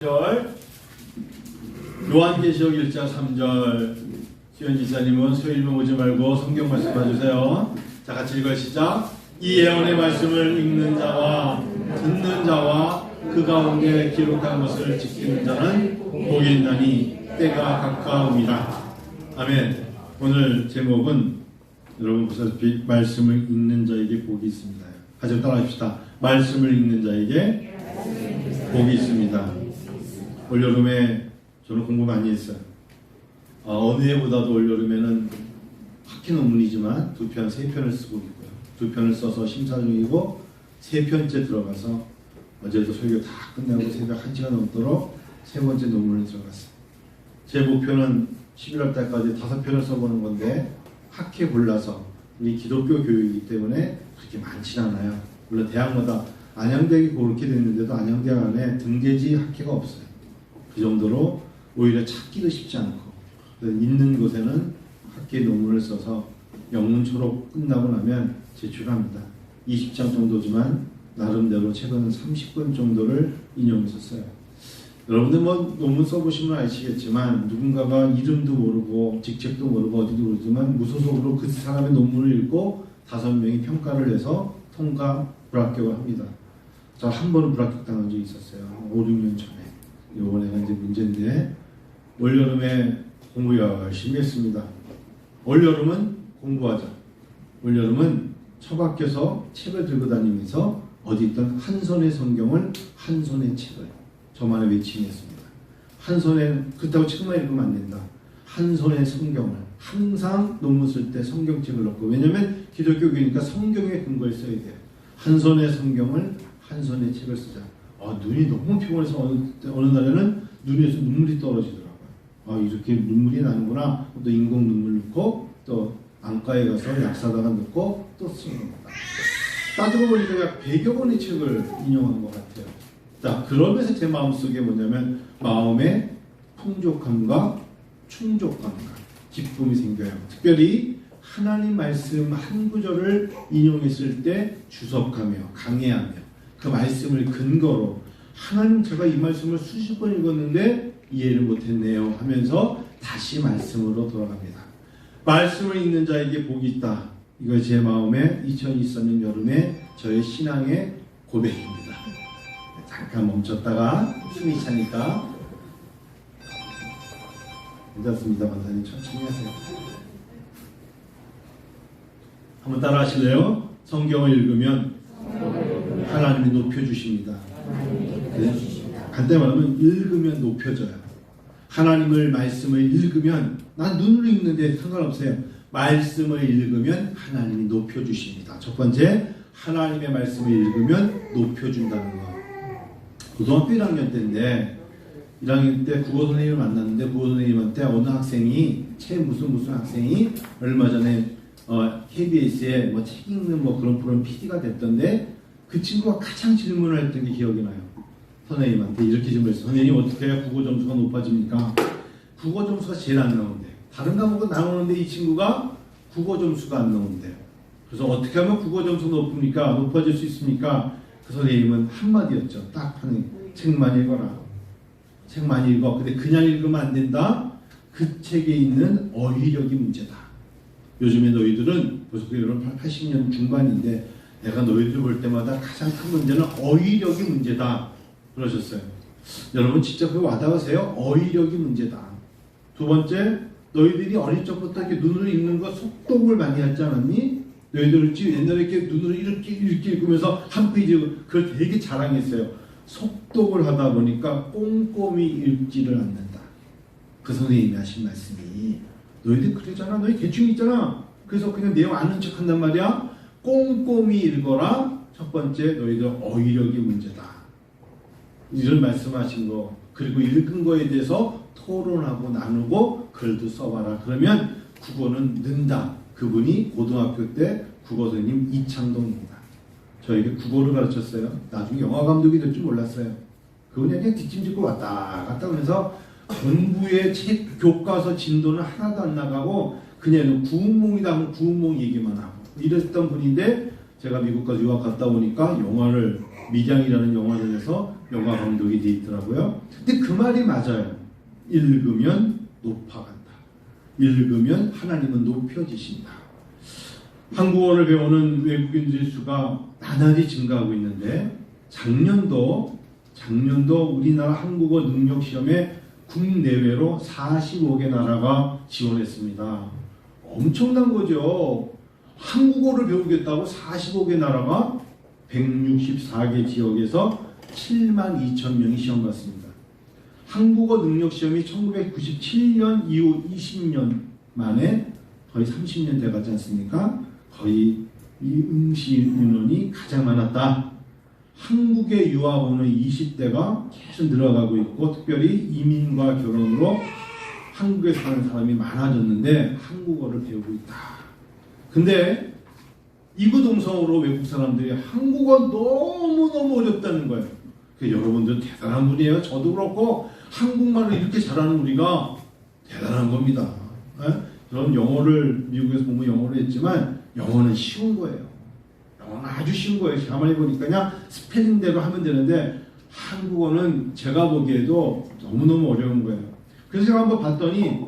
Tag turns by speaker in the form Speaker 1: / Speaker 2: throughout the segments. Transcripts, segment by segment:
Speaker 1: 절 요한계시록 1장 3절 수현 지사님은 수요일만 오지 말고 성경 말씀 봐주세요. 자 같이 읽어 시작. 이 예언의 말씀을 읽는 자와 듣는 자와 그 가운데 기록한 것을 지키는 자는 복이 있나니 때가 가까움이라. 아멘. 오늘 제목은 여러분 보시다시피 말씀을 읽는 자에게 복이 있습니다. 같이 따라 합시다. 말씀을 읽는 자에게 복이 있습니다. 올여름에 저는 공부 많이 했어요. 아, 어느 해보다도 올여름에는 학기 논문이지만 두 편, 세 편을 쓰고 있고요. 두 편을 써서 심사 중이고 세 편째 들어가서 어제도 설교 다 끝나고 새벽 1시간 넘도록 세 번째 논문을 들어갔어요. 제 목표는 11월 달까지 다섯 편을 써보는 건데 학회 골라서 우리 기독교 교육이기 때문에 그렇게 많진 않아요. 물론 대학마다 안양대학이 그렇게 됐는데도 안양대학 안에 등재지 학회가 없어요. 그 정도로 오히려 찾기도 쉽지 않고 있는 곳에는 학계 논문을 써서 영문 초록 끝나고 나면 제출합니다. 20장 정도지만 나름대로 최근 30권 정도를 인용했었어요. 여러분들 뭐 논문 써보시면 아시겠지만 누군가가 이름도 모르고 직책도 모르고 어디도 모르지만 무소속으로 그 사람의 논문을 읽고 다섯 명이 평가를 해서 통과 불합격을 합니다. 저 한 번은 불합격 당한 적이 있었어요. 5, 6년 전에. 요번에가 이제 문제인데 올여름에 공부 열심히 했습니다. 올여름은 공부하자. 올여름은 처박혀서 책을 들고 다니면서 어디 있던 한 손의 성경을 한 손의 책을 저만의 외침이었습니다. 한 손에 그렇다고 책만 읽으면 안 된다. 한 손의 성경을 항상 논문 쓸 때 성경책을 넣고 왜냐하면 기독교교니까 성경에 근거를 써야 돼요. 한 손의 성경을 한 손의 책을 쓰자. 아, 눈이 너무 피곤해서 어느, 어느 날에는 눈에서 눈물이 떨어지더라고요. 아, 이렇게 눈물이 나는구나. 또 인공 눈물 넣고 또 안과에 가서 약 사다가 넣고 또 쓰는 겁니다. 따지고 보니까 100여 권의 책을 인용한 것 같아요. 자, 그러면서 제 마음속에 뭐냐면 마음의 풍족함과 충족감과 기쁨이 생겨요. 특별히 하나님 말씀 한 구절을 인용했을 때 주석하며 강해하며 그 말씀을 근거로 하나님 제가 이 말씀을 수십 번 읽었는데 이해를 못했네요 하면서 다시 말씀으로 돌아갑니다. 말씀을 읽는 자에게 복이 있다. 이거 제 마음에 2023년 여름에 저의 신앙의 고백입니다. 잠깐 멈췄다가 숨이 차니까 괜찮습니다. 반사님 천천히 하세요. 한번 따라 하실래요? 성경을 읽으면 하나님이 높여주십니다. 네? 간단히 말하면 읽으면 높여져요. 하나님을 말씀을 읽으면 난 눈으로 읽는데 상관없어요. 말씀을 읽으면 하나님이 높여주십니다. 첫 번째 하나님의 말씀을 읽으면 높여준다는 거. 고등학교 1학년 때인데 1학년 때 국어 선생님을 만났는데 국어 선생님한테 어느 학생이 최 무슨 무슨 학생이 얼마 전에 어, KBS에 뭐 책 읽는 뭐 그런 프로그램 PD가 됐던데 그 친구가 가장 질문을 했던 게 기억이 나요. 선생님한테 이렇게 질문했어요. 선생님 어떻게 해야 국어 점수가 높아집니까? 국어 점수가 제일 안 나오는데 다른 과목은 나오는데 이 친구가 국어 점수가 안 나오는데요. 그래서 어떻게 하면 국어 점수가 높습니까? 높아질 수 있습니까? 그 선생님은 한마디였죠. 딱 하는 책만 읽어라. 책 많이 읽어. 근데 그냥 읽으면 안 된다. 그 책에 있는 어휘력이 문제다. 요즘에 너희들은 벌써 여러분 80년 중반인데 내가 너희들 볼 때마다 가장 큰 문제는 어휘력이 문제다. 그러셨어요. 여러분 진짜 그거 와닿으세요? 어휘력이 문제다. 두 번째, 너희들이 어릴 적부터 이렇게 눈으로 읽는 거 속독을 많이 하지 않았니? 너희들 지 옛날에 이렇게 눈으로 이렇게 이렇게 읽으면서 한 페이지 그걸 되게 자랑했어요. 속독을 하다 보니까 꼼꼼히 읽지를 않는다. 그 선생님이 하신 말씀이 너희들 그러잖아. 너희 대충 읽잖아. 그래서 그냥 내용 아는 척 한단 말이야. 꼼꼼히 읽어라. 첫 번째 너희들 어휘력이 문제다. 이런 말씀하신 거 그리고 읽은 거에 대해서 토론하고 나누고 글도 써봐라. 그러면 국어는 는다. 그분이 고등학교 때 국어 선생님 이창동입니다. 저에게 국어를 가르쳤어요. 나중에 영화 감독이 될 줄 몰랐어요. 그분이 그냥 뒷짐짓고 왔다 갔다 하면서 공부의 책 교과서 진도는 하나도 안 나가고 그냥 구운몽이다 하면 구운몽 얘기만 하고 이랬던 분인데 제가 미국까지 유학 갔다 오니까 영화를 미장이라는 영화를 해서 영화 감독이 돼 있더라고요. 근데 그 말이 맞아요. 읽으면 높아간다. 읽으면 하나님은 높여지신다. 한국어를 배우는 외국인들 수가 나날이 증가하고 있는데 작년도 작년도 우리나라 한국어 능력 시험에 국내외로 45개 나라가 지원했습니다. 엄청난 거죠. 한국어를 배우겠다고 45개 나라가 164개 지역에서 7만 2천 명이 시험 봤습니다. 한국어 능력 시험이 1997년 이후 20년 만에 거의 30년 돼가지 않습니까? 거의 이 응시 인원이 가장 많았다. 한국에 유학 오는 20대가 계속 늘어가고 있고 특별히 이민과 결혼으로 한국에 사는 사람이 많아졌는데 한국어를 배우고 있다. 근데 이구동성으로 외국 사람들이 한국어 너무너무 어렵다는 거예요. 그 여러분들 대단한 분이에요. 저도 그렇고 한국말을 이렇게 잘하는 우리가 대단한 겁니다. 예? 저는 영어를 미국에서 공부 영어를 했지만 영어는 쉬운 거예요. 영어는 아주 쉬운 거예요. 가만히 보니까 그냥 스펠링대로 하면 되는데 한국어는 제가 보기에도 너무너무 어려운 거예요. 그래서 제가 한번 봤더니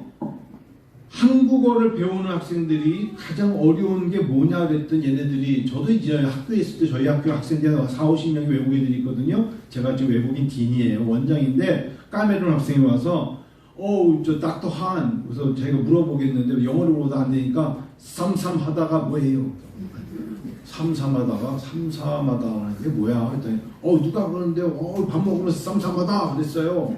Speaker 1: 한국어를 배우는 학생들이 가장 어려운 게 뭐냐 그랬더니 얘네들이 저도 이제 학교에 있을 때 저희 학교 학생들이 4, 50명이 외국 애들이 있거든요. 제가 지금 외국인 딘이에요. 원장인데 까메룬 학생이 와서 어우 저 닥터 한 그래서 제가 물어보겠는데 영어를 물어도 안 되니까 삼삼하다가 뭐예요? 삼삼하다가 삼삼하다 이게 뭐야? 그랬더니 어 누가 그러는데 어밥 먹으면서 삼삼하다 그랬어요.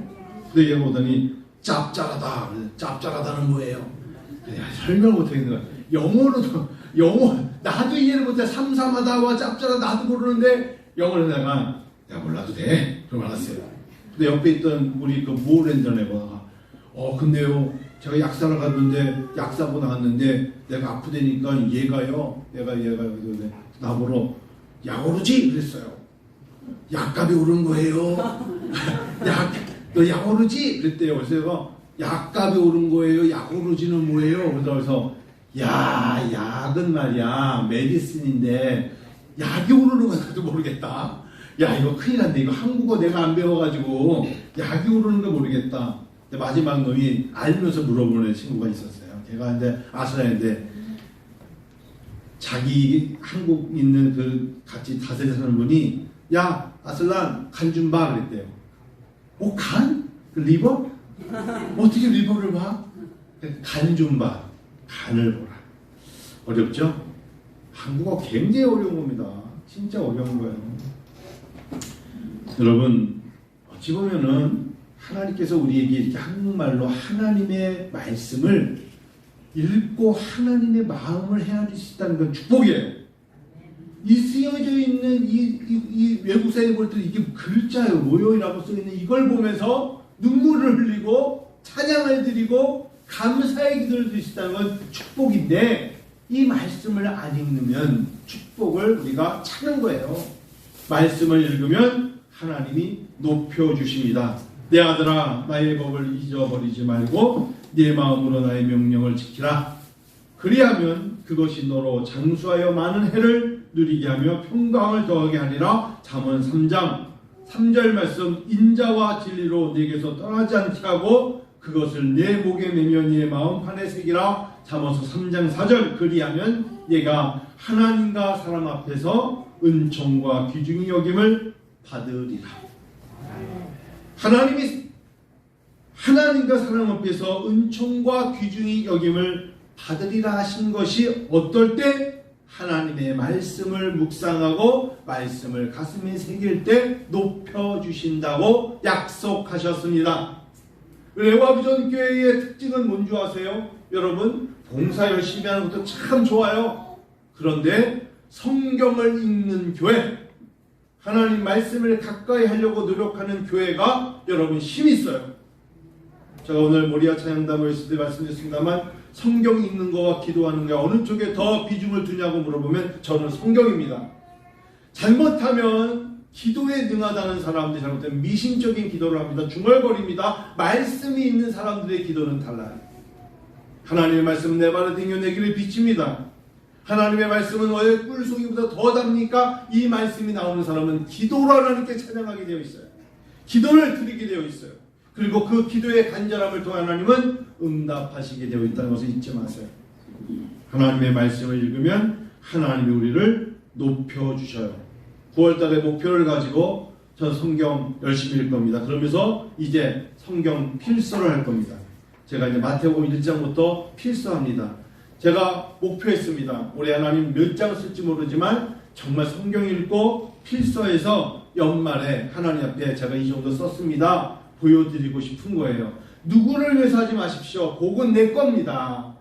Speaker 1: 근데 얘가 보더니 짭짤하다. 짭짤하다는 뭐예요? 내가 설명 못하겠는 거야. 영어로도 영어 나도 이해를 못해. 삼삼하다와 짭짤하다 나도 모르는데 영어를 내가 내가 몰라도 돼. 그럼 알았어요. 근데 옆에 있던 우리 그 모랜전 애가 어 근데요 제가 약사를 갔는데 약사 보고 나왔는데 내가 아프다니까 얘가요 얘가 얘가 나보러 약 오르지 그랬어요. 약값이 오른 거예요. 약, 너 약 오르지? 그랬대요. 그래서 약값이 오른 거예요. 약 오르지는 뭐예요? 그래서 야, 약은 말이야. 메디슨인데 약이 오르는 건 나도 모르겠다. 야, 이거 큰일 났네. 이거 한국어 내가 안 배워가지고 약이 오르는 거 모르겠다. 근데 마지막 놈이 알면서 물어보는 친구가 있었어요. 걔가 이제 아스라인데 자기 한국 있는 그 같이 다스리 사는 분이 야 아슬란 간 좀 봐 그랬대요. 어 간? 그 리버? 어떻게 리버를 봐? 간 좀 봐. 간을 보라. 어렵죠? 한국어 굉장히 어려운 겁니다. 진짜 어려운 거예요. 여러분 어찌 보면은 하나님께서 우리에게 이렇게 한국말로 하나님의 말씀을 읽고 하나님의 마음을 헤아릴 수 있다는 건 축복이에요. 이 쓰여져 있는 이, 이, 이 외국사에 볼때 이게 글자예요. 모요이라고 써 있는 이걸 보면서 눈물을 흘리고 찬양을 드리고 감사의 기도를 있다는 건 축복인데 이 말씀을 안 읽으면 축복을 우리가 찾는 거예요. 말씀을 읽으면 하나님이 높여 주십니다. 내 아들아 나의 법을 잊어버리지 말고 내 마음으로 나의 명령을 지키라. 그리하면 그것이 너로 장수하여 많은 해를 누리게 하며 평강을 더하게 하리라. 잠언 3장 3절 말씀 인자와 진리로 내게서 떠나지 않게 하고 그것을 내 목에 매며 네 마음 판에 새기라. 잠언서 3장 4절 그리하면 얘가 하나님과 사람 앞에서 은총과 귀중히 여김을 받으리라. 하나님이 하나님과 사람 앞에서 은총과 귀중히 여김을 받으리라 하신 것이 어떨 때 하나님의 말씀을 묵상하고 말씀을 가슴에 새길 때 높여 주신다고 약속하셨습니다. 레와비전 교회의 특징은 뭔지 아세요? 여러분 봉사 열심히 하는 것도 참 좋아요. 그런데 성경을 읽는 교회 하나님 말씀을 가까이 하려고 노력하는 교회가 여러분 힘이 있어요. 제가 오늘 모리아 찬양담을 했을 때 말씀드렸습니다만 성경 읽는 거와 기도하는 게 어느 쪽에 더 비중을 두냐고 물어보면 저는 성경입니다. 잘못하면 기도에 능하다는 사람들이 잘못하면 미신적인 기도를 합니다. 중얼거립니다. 말씀이 있는 사람들의 기도는 달라요. 하나님의 말씀은 내 발을 등겨 내 길을 비칩니다. 하나님의 말씀은 왜 꿀송이보다 더 답니까? 이 말씀이 나오는 사람은 기도로 하나님께 찬양하게 되어 있어요. 기도를 드리게 되어 있어요. 그리고 그 기도의 간절함을 통해 하나님은 응답하시게 되어 있다는 것을 잊지 마세요. 하나님의 말씀을 읽으면 하나님이 우리를 높여주셔요. 9월달에 목표를 가지고 전 성경 열심히 읽을 겁니다. 그러면서 이제 성경 필서를 할 겁니다. 제가 이제 마태복음 1장부터 필서합니다. 제가 목표했습니다. 올해 하나님 몇 장 쓸지 모르지만 정말 성경 읽고 필서에서 연말에 하나님 앞에 제가 이 정도 썼습니다. 보여드리고 싶은 거예요. 누구를 위해서 하지 마십시오. 복은 내 겁니다.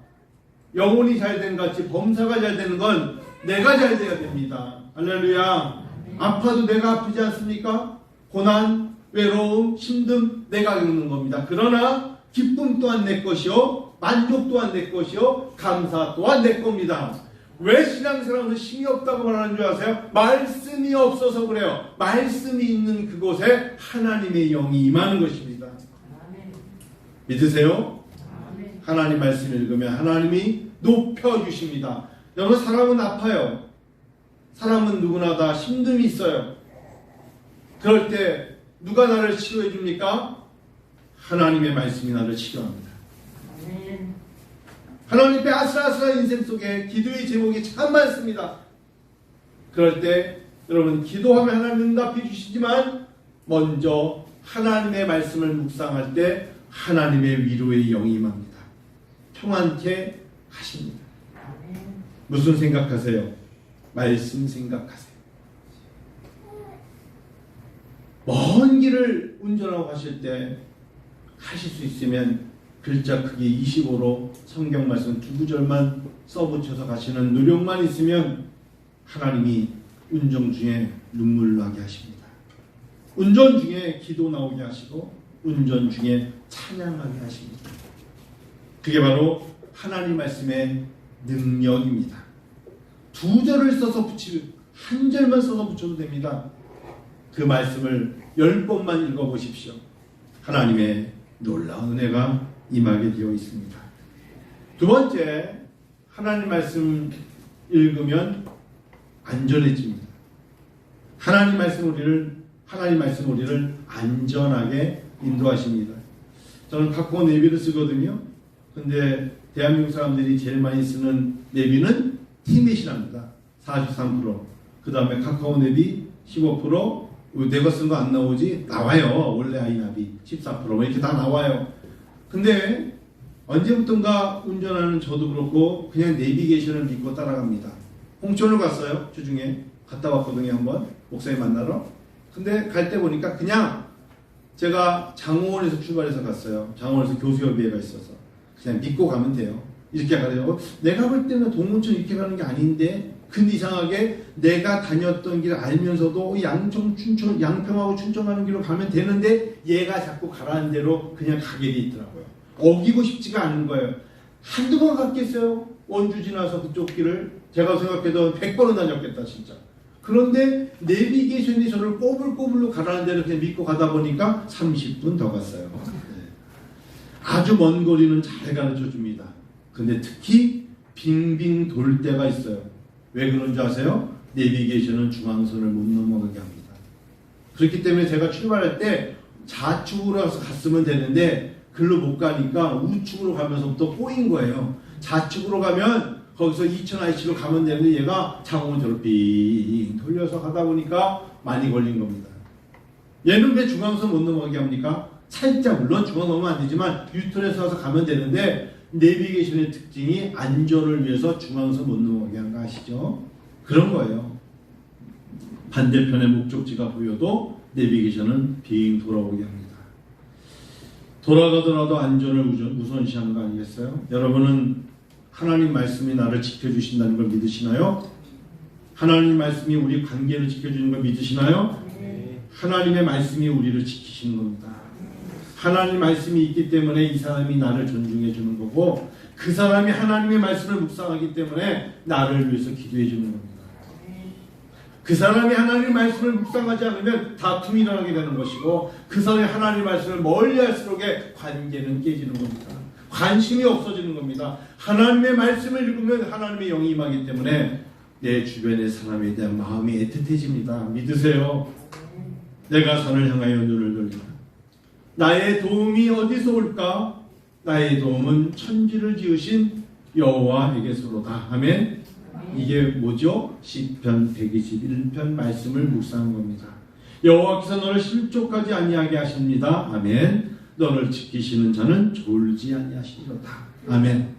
Speaker 1: 영혼이 잘 된 같이 범사가 잘 되는 건 내가 잘 돼야 됩니다. 할렐루야. 아파도 내가 아프지 않습니까? 고난, 외로움, 힘듦 내가 겪는 겁니다. 그러나 기쁨 또한 내 것이요. 만족 또한 내 것이요. 감사 또한 내 겁니다. 왜 신앙생활에서 힘이 없다고 말하는 줄 아세요? 말씀이 없어서 그래요. 말씀이 있는 그곳에 하나님의 영이 임하는 것입니다. 믿으세요? 하나님 말씀 읽으면 하나님이 높여주십니다. 여러분 사람은 아파요. 사람은 누구나 다 힘듦이 있어요. 그럴 때 누가 나를 치료해 줍니까? 하나님의 말씀이 나를 치료합니다. 하나님의 아슬아슬한 인생 속에 기도의 제목이 참 많습니다. 그럴 때 여러분 기도하면 하나님 응답해 주시지만 먼저 하나님의 말씀을 묵상할 때 하나님의 위로의 영이 임합니다. 평안케 하십니다. 무슨 생각하세요? 말씀 생각하세요. 먼 길을 운전하고 가실 때 하실 수 있으면 글자 크기 25로 성경 말씀 두 구절만 써붙여서 가시는 노력만 있으면 하나님이 운전 중에 눈물 나게 하십니다. 운전 중에 기도 나오게 하시고 운전 중에 찬양하게 하십니다. 그게 바로 하나님 말씀의 능력입니다. 두 절을 써서 붙이고 한 절만 써서 붙여도 됩니다. 그 말씀을 열 번만 읽어 보십시오. 하나님의 놀라운 은혜가 임하게 되어 있습니다. 두 번째, 하나님 말씀 읽으면 안전해집니다. 하나님 말씀 우리를 하나님 말씀 우리를 안전하게 인도하십니다. 저는 카카오 네비를 쓰거든요. 근데 대한민국 사람들이 제일 많이 쓰는 네비는 티밋이랍니다. 43%. 그 다음에 카카오 네비 15%. 내가 쓴 거 안 나오지? 나와요. 원래 아이나비 14%. 이렇게 다 나와요. 근데 언제부턴가 운전하는 저도 그렇고 그냥 내비게이션을 믿고 따라갑니다. 홍천을 갔어요. 주중에 갔다 왔거든요. 한번 목사님 만나러. 근데 갈 때 보니까 그냥 제가 장호원에서 출발해서 갔어요. 장호원에서 교수협의회가 있어서 그냥 믿고 가면 돼요. 이렇게 가려고 내가 볼 때는 동문천 이렇게 가는 게 아닌데 근데 이상하게 내가 다녔던 길 알면서도 양청 춘천 양평하고 춘천 가는 길로 가면 되는데 얘가 자꾸 가라는 대로 그냥 가게 돼 있더라고요. 어기고 싶지가 않은 거예요. 한두 번 갔겠어요. 원주 지나서 그쪽 길을 제가 생각해도 100번은 다녔겠다 진짜. 그런데 내비게이션이 저를 꼬불꼬불로 가라는 대로 그냥 믿고 가다 보니까 30분 더 갔어요. 네. 아주 먼 거리는 잘 가르쳐 줍니다. 근데 특히 빙빙 돌 때가 있어요. 왜 그런지 아세요? 내비게이션은 중앙선을 못 넘어가게 합니다. 그렇기 때문에 제가 출발할 때 좌측으로 가서 갔으면 되는데 글로 못 가니까 우측으로 가면서부터 꼬인 거예요. 좌측으로 가면 거기서 2000IC로 가면 되는데 얘가 장원저로 빙 돌려서 가다 보니까 많이 걸린 겁니다. 얘는 왜 중앙선 못 넘어가게 합니까? 살짝 물론 중앙 넘으면 안 되지만 유턴해서 와서 가면 되는데 내비게이션의 특징이 안전을 위해서 중앙선 못 넘어가게 한 거 아시죠? 그런 거예요. 반대편의 목적지가 보여도 내비게이션은 빙 돌아오게 합니다. 돌아가더라도 안전을 우선, 우선 시하는 거 아니겠어요? 여러분은 하나님 말씀이 나를 지켜주신다는 걸 믿으시나요? 하나님 말씀이 우리 관계를 지켜주는 걸 믿으시나요? 하나님의 말씀이 우리를 지키시는 겁니다. 하나님 말씀이 있기 때문에 이 사람이 나를 존중해 주는 거고 그 사람이 하나님의 말씀을 묵상하기 때문에 나를 위해서 기도해 주는 겁니다. 그 사람이 하나님의 말씀을 묵상하지 않으면 다툼이 일어나게 되는 것이고 그 사람이 하나님의 말씀을 멀리 할수록에 관계는 깨지는 겁니다. 관심이 없어지는 겁니다. 하나님의 말씀을 읽으면 하나님의 영이 임하기 때문에 내 주변의 사람에 대한 마음이 애틋해집니다. 믿으세요. 내가 산을 향하여 눈을 돌리라. 나의 도움이 어디서 올까? 나의 도움은 천지를 지으신 여호와에게서로다. 아멘. 이게 뭐죠? 시편 121편 말씀을 묵상한 겁니다. 여호와께서 너를 실족하지 아니하게 하십니다. 아멘. 너를 지키시는 자는 졸지 아니하시리로다. 아멘.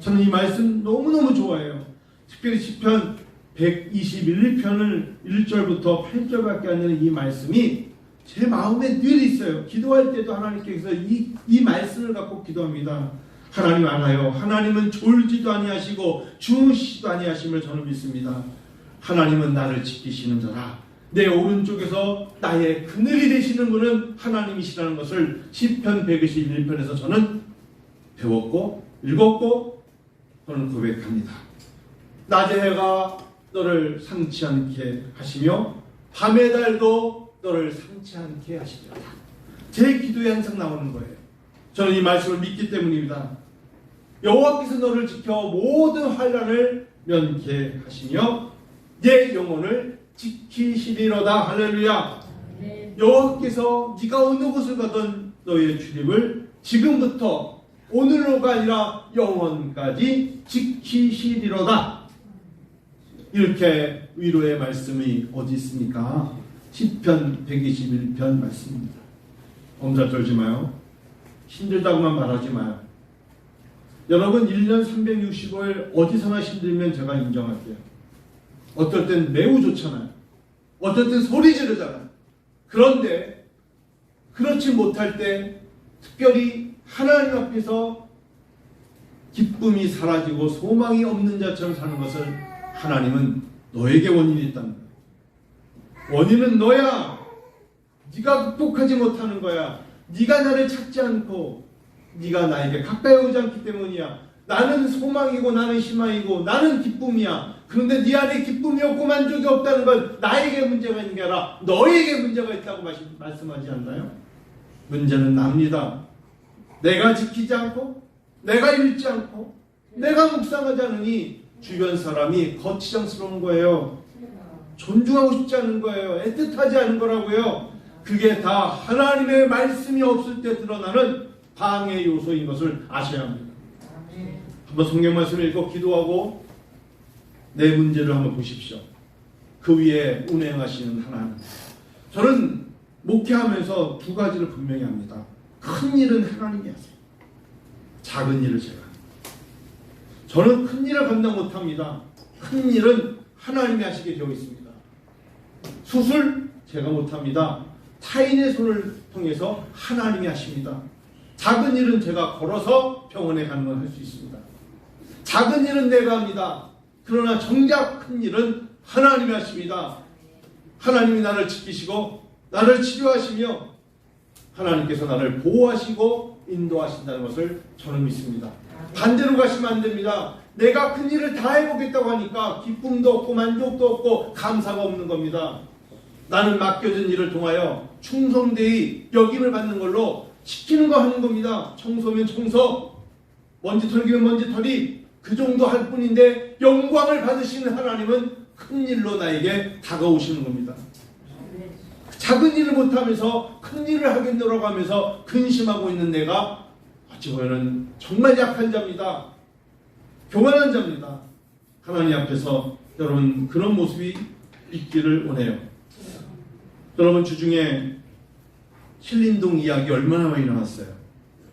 Speaker 1: 저는 이 말씀 너무너무 좋아해요. 특별히 시편 121편을 1절부터 8절밖에 안 되는 이 말씀이 제 마음에 늘 있어요. 기도할 때도 하나님께서 이, 이 말씀을 갖고 기도합니다. 하나님 알아요. 하나님은 졸지도 아니하시고 주무시지도 아니하심을 저는 믿습니다. 하나님은 나를 지키시는 자라. 내 오른쪽에서 나의 그늘이 되시는 분은 하나님이시라는 것을 시편 121편에서 저는 배웠고 읽었고 저는 고백합니다. 낮의 해가 너를 상치 않게 하시며 밤의 달도 너를 상치 않게 하시리라. 제 기도에 항상 나오는 거예요. 저는 이 말씀을 믿기 때문입니다. 여호와께서 너를 지켜 모든 환란을 면케 하시며 내 영혼을 지키시리로다. 할렐루야. 여호와께서 네가 어느 곳을 가든 너의 출입을 지금부터 오늘로가 아니라 영원까지 지키시리로다. 이렇게 위로의 말씀이 어디 있습니까? 10편 121편 말씀입니다. 엄살 떨지 마요. 힘들다고만 말하지 마요. 여러분 1년 365일 어디서나 힘들면 제가 인정할게요. 어떨 땐 매우 좋잖아요. 어떨 땐 소리 지르잖아요. 그런데 그렇지 못할 때 특별히 하나님 앞에서 기쁨이 사라지고 소망이 없는 자처럼 사는 것을 하나님은 너에게 원인이 거야. 원인은 너야. 네가 극복하지 못하는 거야. 네가 나를 찾지 않고 네가 나에게 가까이 오지 않기 때문이야. 나는 소망이고 나는 희망이고 나는 기쁨이야. 그런데 네 안에 기쁨이 없고 만족이 없다는 건 나에게 문제가 있는 게 아니라 너에게 문제가 있다고 말씀하지 않나요? 문제는 납니다. 내가 지키지 않고 내가 읽지 않고 내가 묵상하지 않으니 주변 사람이 거치장스러운 거예요. 존중하고 싶지 않은 거예요. 애틋하지 않은 거라고요. 그게 다 하나님의 말씀이 없을 때 드러나는 방해 요소인 것을 아셔야 합니다. 한번 성경 말씀을 읽고 기도하고 내 문제를 한번 보십시오. 그 위에 운행하시는 하나님. 저는 목회하면서 두 가지를 분명히 합니다. 큰 일은 하나님이 하세요. 작은 일을 제가. 저는 큰 일을 감당 못합니다. 큰 일은 하나님이 하시게 되어 있습니다. 수술 제가 못합니다. 타인의 손을 통해서 하나님이 하십니다. 작은 일은 제가 걸어서 병원에 가는 걸 할 수 있습니다. 작은 일은 내가 합니다. 그러나 정작 큰 일은 하나님이 하십니다. 하나님이 나를 지키시고 나를 치료하시며 하나님께서 나를 보호하시고 인도하신다는 것을 저는 믿습니다. 반대로 가시면 안 됩니다. 내가 큰 일을 다 해보겠다고 하니까 기쁨도 없고 만족도 없고 감사가 없는 겁니다. 나는 맡겨진 일을 통하여 충성되이 역임을 받는 걸로 시키는 거 하는 겁니다. 청소면 청소, 먼지 털기면 먼지 털이 그 정도 할 뿐인데 영광을 받으시는 하나님은 큰 일로 나에게 다가오시는 겁니다. 작은 일을 못하면서 큰 일을 하겠노라고 하면서 근심하고 있는 내가 어찌 보면 정말 약한 자입니다. 교만한 자입니다. 하나님 앞에서 여러분 그런 모습이 있기를 원해요. 여러분 주중에 신림동 이야기 얼마나 많이 나왔어요.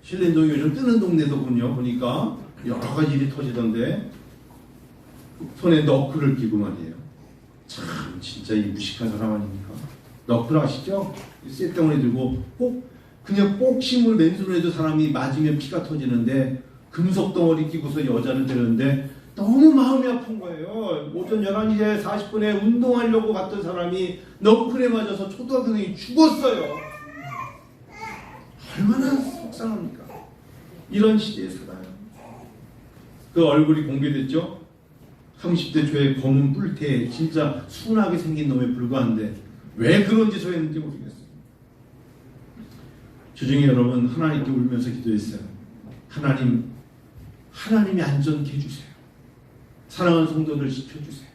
Speaker 1: 신림동이 요즘 뜨는 동네더군요. 보니까 여러 가지 일이 터지던데 손에 너클을 끼고 말이에요. 참 진짜 이 무식한 사람 아닙니까? 너클 아시죠? 쇳덩어리 들고 꼭 그냥 꼭심을 맨손으로 해도 사람이 맞으면 피가 터지는데 금속 덩어리 끼고서 여자를 데렸는데 너무 마음이 아픈 거예요. 오전 11시 40분에 운동하려고 갔던 사람이 너클에 맞아서 초등학생이 죽었어요. 얼마나 속상합니까? 이런 시대에 살아요. 그 얼굴이 공개됐죠? 30대 초에 검은 뿔테 진짜 순하게 생긴 놈에 불과한데 왜 그런 짓을 했는지 모르겠어요. 주중에 여러분 하나님께 울면서 기도했어요. 하나님, 하나님이 안전케 해주세요. 사랑하는 성도들 지켜주세요.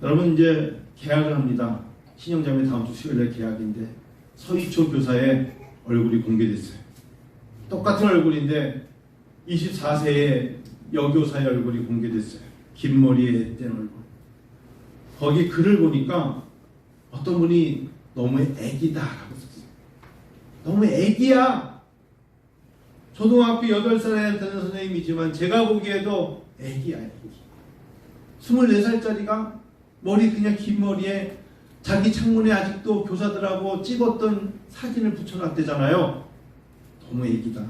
Speaker 1: 여러분 이제 계약을 합니다. 신영자매 다음 주 수요일에 계약인데 서희초 교사의 얼굴이 공개됐어요. 똑같은 얼굴인데 24세의 여교사의 얼굴이 공개됐어요. 긴 머리에 뗀 얼굴. 거기 글을 보니까 어떤 분이 너무 애기다라고 썼어요. 너무 애기야. 초등학교 8살에 되는 선생님이지만 제가 보기에도 애기야, 애기. 24살짜리가 머리 그냥 긴 머리에 자기 창문에 아직도 교사들하고 찍었던 사진을 붙여놨대잖아요. 너무 애기다.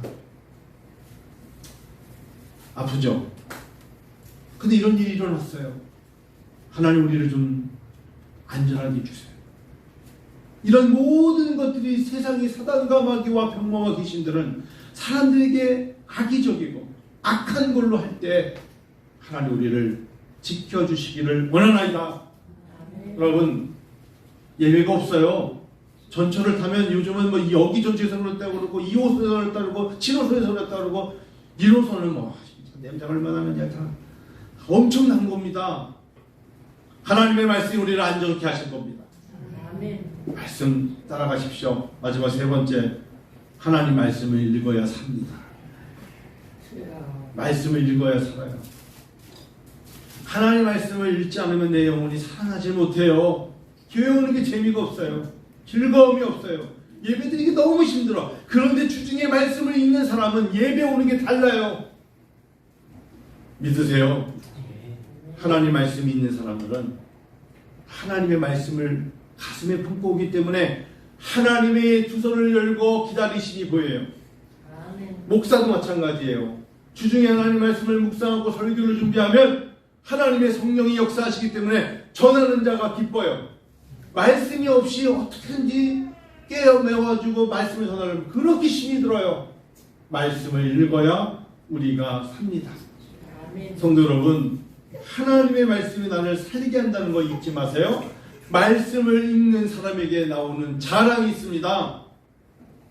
Speaker 1: 아프죠? 근데 이런 일이 일어났어요. 하나님 우리를 좀 안전하게 해주세요. 이런 모든 것들이 세상의 사단과 마귀와 병마와 귀신들은 사람들에게 악의적이고 악한 걸로 할 때 하나님 우리를 지켜주시기를 원하나이다. 여러분 예외가 없어요. 전철을 타면 요즘은 뭐 여기 2호선에서 그랬다고 그러고 7호선에서 그랬다고 그러고 1호선은 뭐 진짜 냄새가 얼마나 나느냐 다 엄청난 겁니다. 하나님의 말씀이 우리를 안전케 하실 겁니다.
Speaker 2: 아멘.
Speaker 1: 말씀 따라가십시오. 마지막 세 번째 하나님 말씀을 읽어야 삽니다. 말씀을 읽어야 살아요. 하나님 말씀을 읽지 않으면 내 영혼이 살아나지 못해요. 교회 오는 게 재미가 없어요. 즐거움이 없어요. 예배 드리기 너무 힘들어. 그런데 주중에 말씀을 읽는 사람은 예배 오는 게 달라요. 믿으세요? 하나님 말씀이 있는 사람들은 하나님의 말씀을 가슴에 품고 오기 때문에 하나님의 두 손을 열고 기다리시니 보여요.
Speaker 2: 아멘.
Speaker 1: 목사도 마찬가지예요. 주중에 하나님 말씀을 묵상하고 설교를 준비하면 하나님의 성령이 역사하시기 때문에 전하는 자가 기뻐요. 말씀이 없이 어떻게든지 깨어매가지고 말씀을 전하려면 그렇게 힘이 들어요. 말씀을 읽어야 우리가 삽니다.
Speaker 2: 아멘.
Speaker 1: 성도 여러분, 하나님의 말씀이 나를 살리게 한다는 거 잊지 마세요. 말씀을 읽는 사람에게 나오는 자랑이 있습니다.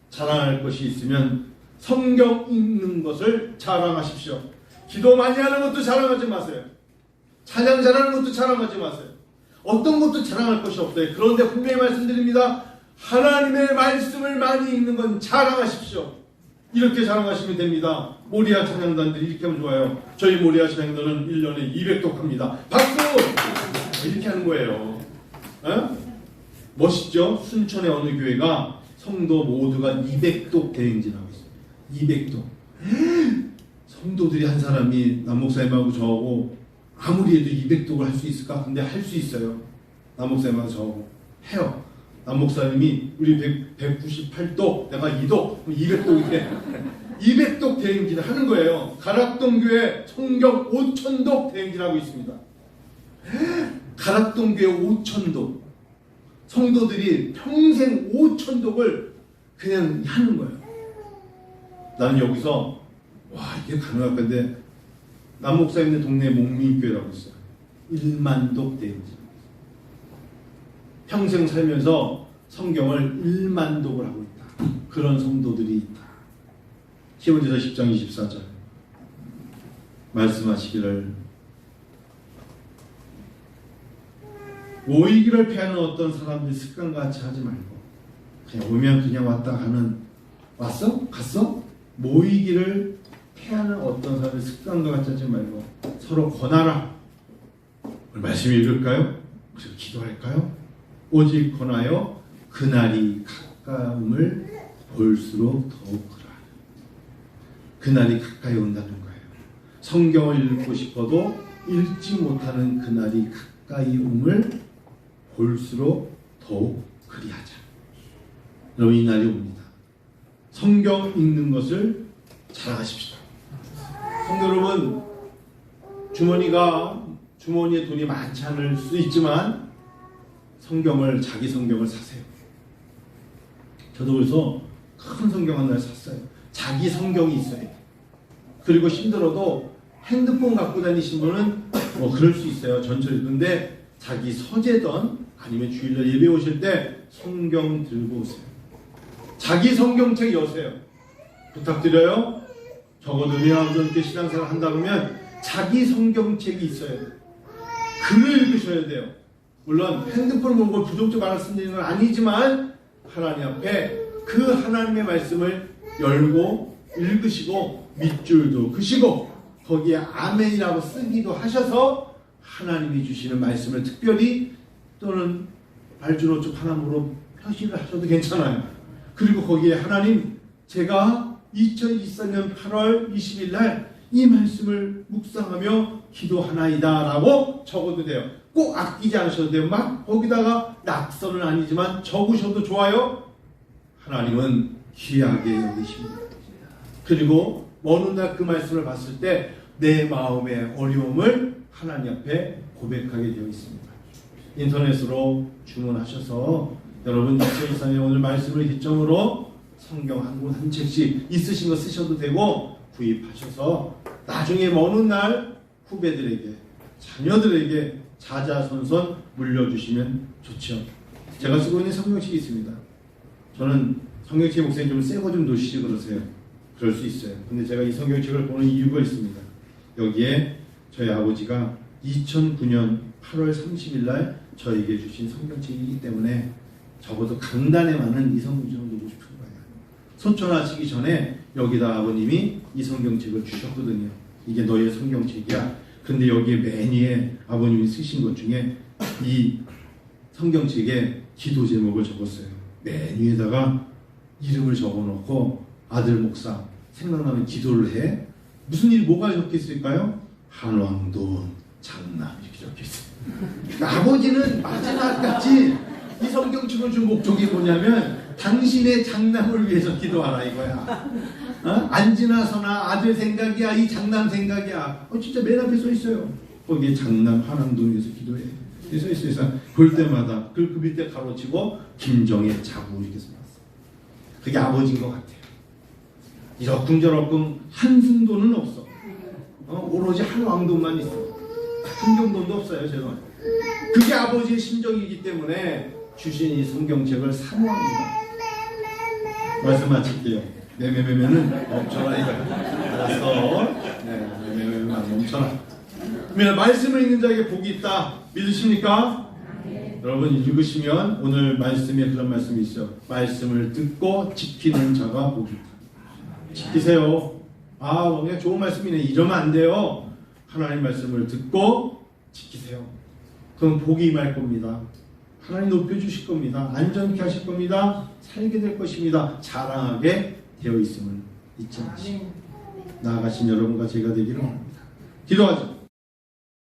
Speaker 1: 자랑할 것이 있으면 성경 읽는 것을 자랑하십시오. 기도 많이 하는 것도 자랑하지 마세요. 찬양 잘하는 것도 자랑하지 마세요. 어떤 것도 자랑할 것이 없어요. 그런데 분명히 말씀드립니다. 하나님의 말씀을 많이 읽는 건 자랑하십시오. 이렇게 자랑하시면 됩니다. 모리아 찬양단들이 이렇게 하면 좋아요. 저희 모리아 찬양단은 1년에 200독 합니다. 박수! 이렇게 하는 거예요. 어? 멋있죠? 순천의 어느 교회가 성도 모두가 200독 대행 진하고 있어요. 200독. 성도들이 한 사람이 남목사님하고 저하고 아무리 해도 200독을 할 수 있을까? 근데 할 수 있어요. 남목사님하고 저하고 해요. 남목사님이 우리 100, 198독, 내가 2독, 200독 이렇게 200독 대행진을 하는 거예요. 가락동교회 성경 5천독 대행진하고 있습니다. 가락동교회 5천독. 성도들이 평생 5천독을 그냥 하는 거예요. 나는 여기서 와 이게 가능할 건데 남 목사 있는 동네 목민교회라고 있어요. 1만 독 대행진. 평생 살면서 성경을 1만 독을 하고 있다. 그런 성도들이 있다. 히브리서 10장 24절 말씀하시기를 모이기를 피하는 어떤 사람들 습관같이 하지 말고 그냥 오면 그냥 왔다 가는 왔어? 갔어? 모이기를 피하는 어떤 사람들 습관과 같이 하지 말고 서로 권하라 오늘 말씀 읽을까요? 그리고 기도할까요? 오직 권하여 그날이 가까움을 볼수록 더욱 그라 그날이 가까이 온다는 거예요 성경을 읽고 싶어도 읽지 못하는 그날이 가까이 om을 볼수록 더욱 그리하자. 여러분 이 날이 옵니다. 성경 읽는 것을 자랑하십시오. 성도 여러분 주머니가 주머니에 돈이 많지 않을 수 있지만 성경을 자기 성경을 사세요. 저도 그래서 큰 성경 하나를 샀어요. 자기 성경이 있어요. 그리고 힘들어도 핸드폰 갖고 다니신 분은 뭐 그럴 수 있어요. 전철 근데 자기 서재던 아니면 주일날 예배 오실 때 성경 들고 오세요. 자기 성경책 여세요. 부탁드려요. 적어도 미안하게 신앙생활 한다 그러면 자기 성경책이 있어야 돼요. 글을 읽으셔야 돼요. 물론 핸드폰 본걸 부족적 말씀드리는 건 아니지만 하나님 앞에 그 하나님의 말씀을 열고 읽으시고 밑줄도 그시고 거기에 아멘이라고 쓰기도 하셔서 하나님이 주시는 말씀을 특별히 또는 발주노축 하나무로 표시를 하셔도 괜찮아요. 그리고 거기에 하나님 제가 2024년 8월 20일 날 이 말씀을 묵상하며 기도하나이다 라고 적어도 돼요. 꼭 아끼지 않으셔도 돼요. 막 거기다가 낙서는 아니지만 적으셔도 좋아요. 하나님은 귀하게 여기십니다. 그리고 어느 날 그 말씀을 봤을 때 내 마음의 어려움을 하나님 앞에 고백하게 되어 있습니다. 인터넷으로 주문하셔서 여러분 2023년 오늘 말씀을 기점으로 성경 한 권한 책씩 있으신 거 쓰셔도 되고 구입하셔서 나중에 어느 날 후배들에게 자녀들에게 자자손손 물려주시면 좋죠. 제가 쓰고 있는 성경책이 있습니다. 저는 성경책 목사님 좀 새거 좀 놓으시지 그러세요. 그럴 수 있어요. 근데 제가 이 성경책을 보는 이유가 있습니다. 여기에 저희 아버지가 2009년 8월 30일 날 저에게 주신 성경책이기 때문에 적어도 강단에만은 이 성경책을 놓고 싶은 거예요. 소천하시기 전에 여기다 아버님이 이 성경책을 주셨거든요. 이게 너의 성경책이야. 근데 여기에 맨 위에 아버님이 쓰신 것 중에 이 성경책에 기도 제목을 적었어요. 맨 위에다가 이름을 적어놓고 아들 목사 생각나면 기도를 해. 무슨 일 뭐가 적혀 있을까요? 한왕돈 장남 이렇게 적혀 있어요. 그러니까 아버지는 마지막까지 이 성경책을 준 목적이 뭐냐면 당신의 장남을 위해서 기도하라 이거야. 어? 안 지나서나 아들 생각이야 이 장남 생각이야. 어 진짜 맨 앞에 써 있어요. 거기에 장남 한왕돈 위해서 기도해. 있어요. 그래서 볼 때마다 그, 그 밑에 가로치고 김정의 자부 이렇게 써놨어. 그게 아버지인 것 같아요. 이러쿵저러쿵 한승돈은 없어. 어, 오로지 한 왕돈만 있어. 흥경돈도 없어요, 제가. 그게 아버지의 심정이기 때문에 주신 이 성경책을 사모합니다. 말씀 마칠게요. 매매매매는 멈춰라 이거. 알았어. 네, 매매매매만 멈춰라. 그러면 말씀을 읽는 자에게 복이 있다. 믿으십니까? 여러분 읽으시면 오늘 말씀에 그런 말씀이 있어요. 말씀을 듣고 지키는 자가 복이 있다. 지키세요. 아, 그냥 좋은 말씀이네. 이러면 안 돼요. 하나님 말씀을 듣고 지키세요. 그럼 복이 임할 겁니다. 하나님 높여주실 겁니다. 안전케 하실 겁니다. 살게 될 것입니다. 자랑하게 되어 있음을 잊지 마시고. 나아가신 여러분과 제가 되기를 원합니다. 기도하죠.